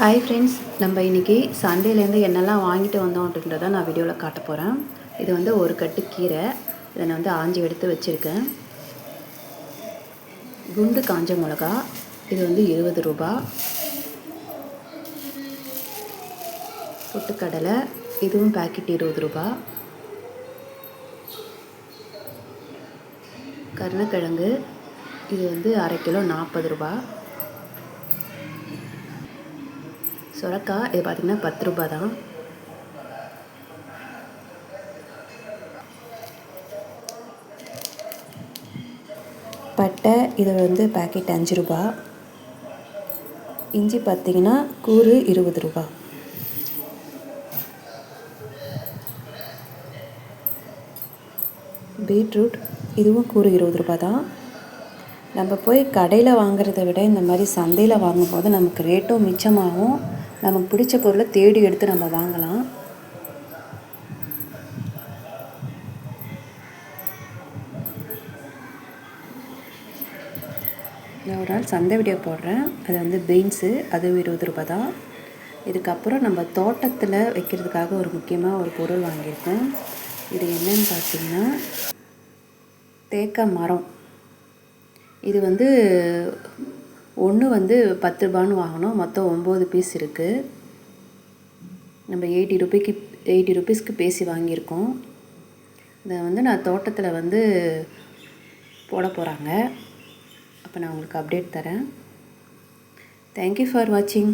Hi friends நம்ம இன்றைக்கி சண்டேலேருந்து என்னெல்லாம் வாங்கிட்டு வந்தோம் அப்படின்றத நான் வீடியோவில் காட்ட போகிறேன் இது வந்து ஒரு கட்டு கீரை. இதை நான் வந்து ஆஞ்சி எடுத்து வச்சுருக்கேன். குண்டு காஞ்ச மிளகா. இது வந்து இருபது ரூபா. பொட்டுக்கடலை. இதுவும் பேக்கெட் இருபது ரூபா. கருணக்கிழங்கு. இது வந்து அரை கிலோ நாற்பது ரூபா. சுரக்காய் இது பார்த்திங்கன்னா பத்து ரூபா தான். பட்டை இது வந்து பேக்கெட் அஞ்சு ரூபா இஞ்சி பார்த்திங்கன்னா கூறு இருபது ரூபா பீட்ரூட் இதுவும் கூறு இருபது ரூபா தான். நம்ம போய் கடையில் வாங்குறத விட இந்த மாதிரி சந்தையில் வாங்கும்போது நமக்கு ரேட்டும் மிச்சமாகும். நமக்கு பிடிச்ச பொருளை தேடி எடுத்து நம்ம வாங்கலாம். நான் ஒரு நாள் சந்தை வீடியோ போடுறேன். அது வந்து பீன்ஸு அது இருபது ரூபா தான். இதுக்கப்புறம் நம்ம தோட்டத்தில் வைக்கிறதுக்காக ஒரு முக்கியமாக ஒரு பொருள் வாங்கியிருக்கோம். இது என்னன்னு பார்த்தீங்கன்னா தேக்க மரம். இது வந்து ஒன்று வந்து பத்து ரூபான்னு வாங்கினோம். மொத்தம் ஒம்பது பீஸ் இருக்குது நம்ம எயிட்டி ருபீக்கு எயிட்டி ருபீஸ்க்கு பேசி வாங்கியிருக்கோம். இதை வந்து நான் தோட்டத்தில் வந்து போட போகிறாங்க அப்போ நான் உங்களுக்கு அப்டேட் தரேன். தேங்க்யூ ஃபார் வாட்சிங்